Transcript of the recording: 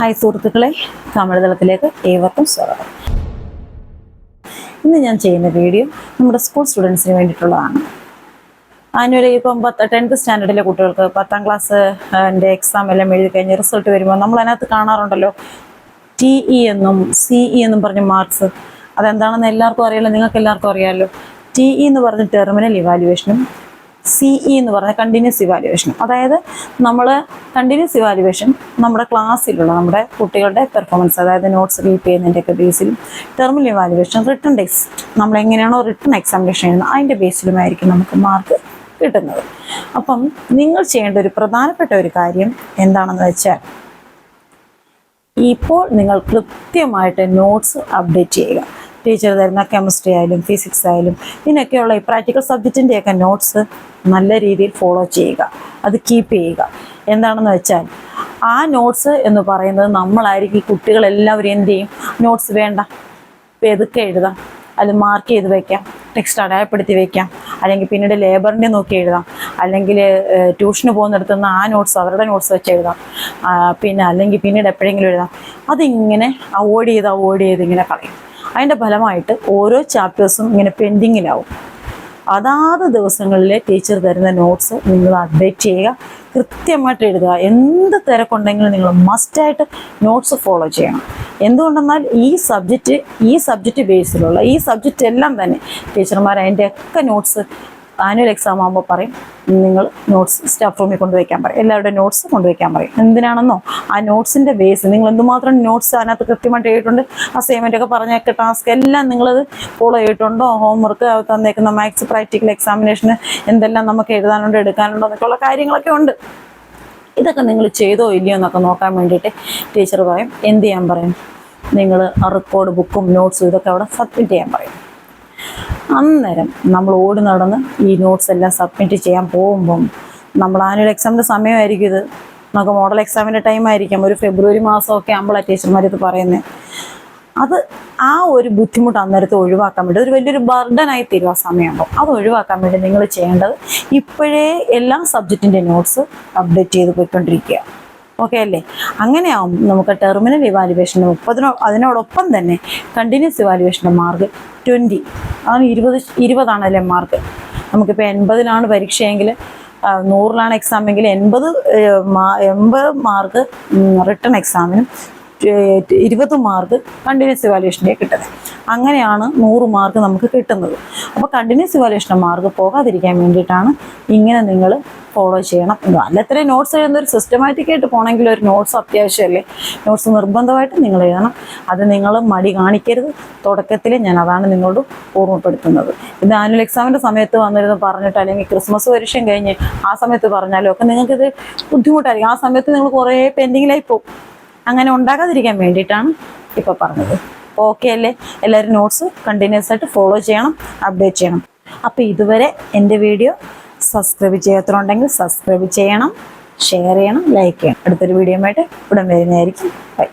Hi സുഹൃത്തുക്കളെ കമലതളത്തിലേക്ക് ഏവർക്കും സ്വാഗതം. ഇന്ന് ഞാൻ ചെയ്യുന്ന വീഡിയോ നമ്മുടെ സ്കൂൾ സ്റ്റുഡൻസിന് വേണ്ടിയിട്ടുള്ളതാണ്. ആനുവലി ഇപ്പം പത്ത് ടെൻത്ത് സ്റ്റാൻഡേർഡിലെ കുട്ടികൾക്ക് പത്താം ക്ലാസ് എന്റെ എക്സാം എല്ലാം എഴുതി കഴിഞ്ഞ് റിസൾട്ട് വരുമ്പോൾ നമ്മൾ അതിനകത്ത് കാണാറുണ്ടല്ലോ ടി ഇ എന്നും സി ഇ എന്നും പറഞ്ഞ മാർക്സ് അതെന്താണെന്ന് എല്ലാവർക്കും അറിയാലോ നിങ്ങൾക്ക് എല്ലാവർക്കും അറിയാമല്ലോ ടി ഇ എന്ന് പറഞ്ഞ ടെർമിനൽ ഇവാലുവേഷനും സി ഇ എന്ന് പറഞ്ഞ കണ്ടിന്യൂസ് ഇവാലുവേഷൻ അതായത് നമ്മൾ കണ്ടിന്യൂസ് ഇവാലുവേഷൻ നമ്മുടെ ക്ലാസ്സിലുള്ള നമ്മുടെ കുട്ടികളുടെ പെർഫോമൻസ് അതായത് നോട്ട്സ് റീപ്പ് ചെയ്യുന്നതിന്റെയൊക്കെ ബേസിലും ടെർമൽ ഇവാലുവേഷൻ റിട്ടേൺ ടെക്സ്റ്റ് നമ്മൾ എങ്ങനെയാണോ റിട്ടേൺ എക്സാമിനേഷൻ എഴുതുന്നത് അതിന്റെ ബേസിലുമായിരിക്കും നമുക്ക് മാർക്ക് കിട്ടുന്നത്. അപ്പം നിങ്ങൾ ചെയ്യേണ്ട ഒരു പ്രധാനപ്പെട്ട ഒരു കാര്യം എന്താണെന്ന് വെച്ചാൽ ഇപ്പോൾ നിങ്ങൾ കൃത്യമായിട്ട് നോട്ട്സ് അപ്ഡേറ്റ് ചെയ്യുക. ടീച്ചർ തരുന്ന കെമിസ്ട്രി ആയാലും ഫിസിക്സ് ആയാലും ഇതിനൊക്കെയുള്ള ഈ പ്രാക്ടിക്കൽ സബ്ജക്റ്റിന്റെയൊക്കെ നോട്ട്സ് നല്ല രീതിയിൽ ഫോളോ ചെയ്യുക. അത് കീപ്പ് ചെയ്യുക. എന്താണെന്ന് വെച്ചാൽ ആ നോട്ട്സ് എന്ന് പറയുന്നത് നമ്മളായിരിക്കും കുട്ടികളെല്ലാവരും എന്ത് ചെയ്യും? നോട്ട്സ് വേണ്ട. പെതുക്കെ എഴുതാം. അത് മാർക്ക് ചെയ്ത് വയ്ക്കാം ടെക്സ്റ്റ് അടയാളപ്പെടുത്തി വയ്ക്കാം അല്ലെങ്കിൽ പിന്നീട് ലേബറിന്റെ നോക്കി എഴുതാം. അല്ലെങ്കിൽ ട്യൂഷന് പോകുന്നിടത്ത് നിന്ന് ആ നോട്ട്സ് അവരുടെ നോട്ട്സ് വെച്ച് എഴുതാം. പിന്നെ അല്ലെങ്കിൽ പിന്നീട് എപ്പോഴെങ്കിലും എഴുതാം. അതിങ്ങനെ അവോയ്ഡ് ചെയ്ത് അവോയ്ഡ് ചെയ്ത് ഇങ്ങനെ കളയും. അതിന്റെ ഫലമായിട്ട് ഓരോ ചാപ്റ്റേഴ്സും ഇങ്ങനെ പെൻഡിങ്ങിലാവും അതാത് ദിവസങ്ങളിലെ ടീച്ചർ തരുന്ന നോട്ട്സ് നിങ്ങൾ അപ്ഡേറ്റ് ചെയ്യുക കൃത്യമായിട്ട് എഴുതുക. എന്ത് തിരക്കുണ്ടെങ്കിലും നിങ്ങൾ മസ്റ്റായിട്ട് നോട്ട്സ് ഫോളോ ചെയ്യണം. എന്തുകൊണ്ടെന്നാൽ ഈ സബ്ജക്റ്റ് ഈ സബ്ജക്റ്റ് ബേസിലുള്ള ഈ സബ്ജക്റ്റ് എല്ലാം തന്നെ ടീച്ചർമാർ അതിന്റെ ഒക്കെ നോട്ട്സ് ആനുവൽ എക്സാം ആകുമ്പോൾ പറയും. നിങ്ങൾ നോട്ട്സ് സ്റ്റാഫ് റൂമിൽ കൊണ്ടുവയ്ക്കാൻ പറയും. എല്ലാവരുടെ നോട്ട്സ് കൊണ്ടുവയ്ക്കാൻ പറയും. എന്തിനാണെന്നോ? ആ നോട്ട്സിന്റെ ബേസ് നിങ്ങൾ എന്തുമാത്രം നോട്ട്സ് അതിനകത്ത് കൃത്യമായിട്ട് എഴുതിയിട്ടുണ്ട് അസൈൻമെന്റ് ഒക്കെ പറഞ്ഞൊക്കെ ടാസ്ക് എല്ലാം നിങ്ങളത് ഫോളോ ചെയ്തിട്ടുണ്ടോ? ഹോംവർക്ക് തന്നേക്കുന്ന മാത്സ് പ്രാക്ടിക്കൽ എക്സാമിനേഷന് എന്തെല്ലാം നമുക്ക് എഴുതാനുണ്ട് എടുക്കാനുണ്ടോ എന്നൊക്കെയുള്ള കാര്യങ്ങളൊക്കെ ഉണ്ട്. ഇതൊക്കെ നിങ്ങൾ ചെയ്തോ ഇല്ലയോ എന്നൊക്കെ നോക്കാൻ വേണ്ടിയിട്ട് ടീച്ചർ പറയും എന്ത് ചെയ്യാൻ പറയും? നിങ്ങൾ റെക്കോർഡ് ബുക്കും നോട്ട്സും ഇതൊക്കെ അവിടെ സബ്മിറ്റ് ചെയ്യാൻ പറയും. അന്നേരം നമ്മൾ ഓടി നടന്ന് ഈ നോട്ട്സ് എല്ലാം സബ്മിറ്റ് ചെയ്യാൻ പോകുമ്പം നമ്മൾ ആനുവൽ എക്സാമിന്റെ സമയമായിരിക്കും ഇത്. നമുക്ക് മോഡൽ എക്സാമിന്റെ ടൈം ആയിരിക്കാം. ഒരു ഫെബ്രുവരി മാസമൊക്കെ ആകുമ്പോഴാണ് ടീച്ചർമാർ ഇത് പറയുന്നത് അത് ആ ഒരു ബുദ്ധിമുട്ട് അന്നേരത്തെ ഒഴിവാക്കാൻ വേണ്ടി ഒരു വലിയൊരു ബർഡനായി തീരും ആ സമയമാകുമ്പോൾ അത് ഒഴിവാക്കാൻ വേണ്ടി നിങ്ങൾ ചെയ്യേണ്ടത് ഇപ്പോഴേ എല്ലാ സബ്ജക്റ്റിന്റെ നോട്ട്സ് അപ്ഡേറ്റ് ചെയ്ത് പോയിക്കൊണ്ടിരിക്കുക. ഓക്കെ അല്ലേ? അങ്ങനെയാവും നമുക്ക് ടെർമിനൽ ഇവാലുവേഷന്റെ മുപ്പതിനോ അതിനോടൊപ്പം തന്നെ കണ്ടിന്യൂസ് ഇവാലുവേഷന്റെ മാർക്ക് ട്വന്റി അതാണ് ഇരുപത് ഇരുപതാണ് അല്ലേ മാർക്ക് നമുക്കിപ്പോൾ എൺപതിലാണ് പരീക്ഷയെങ്കിൽ നൂറിലാണ് എക്സാമെങ്കിൽ എൺപത് എൺപത് മാർക്ക് റിട്ടേൺ എക്സാമിനും ഇരുപത് മാർക്ക് കണ്ടിന്യൂസ് ഇവാലുവേഷന്റെ കിട്ടുന്നത്. അങ്ങനെയാണ് നൂറ് മാർക്ക് നമുക്ക് കിട്ടുന്നത്. അപ്പോൾ കണ്ടിന്യൂസ് ഇവാലുവേഷന്റെ മാർക്ക് പോകാതിരിക്കാൻ വേണ്ടിയിട്ടാണ് ഇങ്ങനെ നിങ്ങൾ ഫോളോ ചെയ്യണം. അല്ല ഇത്രയും നോട്ട്സ് എഴുതുന്ന ഒരു സിസ്റ്റമാറ്റിക് ആയിട്ട് പോകണമെങ്കിൽ ഒരു നോട്ട്സ് അത്യാവശ്യമല്ലേ? നോട്ട്സ് നിർബന്ധമായിട്ട് നിങ്ങൾ എഴുതണം. അത് നിങ്ങൾ മടി കാണിക്കരുത്. തുടക്കത്തിൽ ഞാൻ അതാണ് നിങ്ങളോട് ഓർമ്മപ്പെടുത്തുന്നത്. ഇത് ആനുവൽ എക്സാമിന്റെ സമയത്ത് വന്നിരുന്ന് പറഞ്ഞിട്ട് അല്ലെങ്കിൽ ക്രിസ്മസ് പരീക്ഷയും കഴിഞ്ഞ് ആ സമയത്ത് പറഞ്ഞാലും ഒക്കെ നിങ്ങൾക്കിത് ബുദ്ധിമുട്ടായിരിക്കും. ആ സമയത്ത് നിങ്ങൾ കുറേ പെൻഡിങ്ങിലായി പോകും. അങ്ങനെ ഉണ്ടാകാതിരിക്കാൻ വേണ്ടിയിട്ടാണ് ഇപ്പോൾ പറഞ്ഞത്. ഓക്കെ അല്ലേ? എല്ലാവരും നോട്ട്സ് കണ്ടിന്യൂസ് ആയിട്ട് ഫോളോ ചെയ്യണം അപ്ഡേറ്റ് ചെയ്യണം. അപ്പോൾ ഇതുവരെ എന്റെ വീഡിയോ സബ്സ്ക്രൈബ് ചെയ്യാത്തതുണ്ടെങ്കിൽ സബ്സ്ക്രൈബ് ചെയ്യണം ഷെയർ ചെയ്യണം ലൈക്ക് ചെയ്യണം. അടുത്തൊരു വീഡിയോ ആയിട്ട് ഉടൻ വരുന്നതായിരിക്കും. ബൈ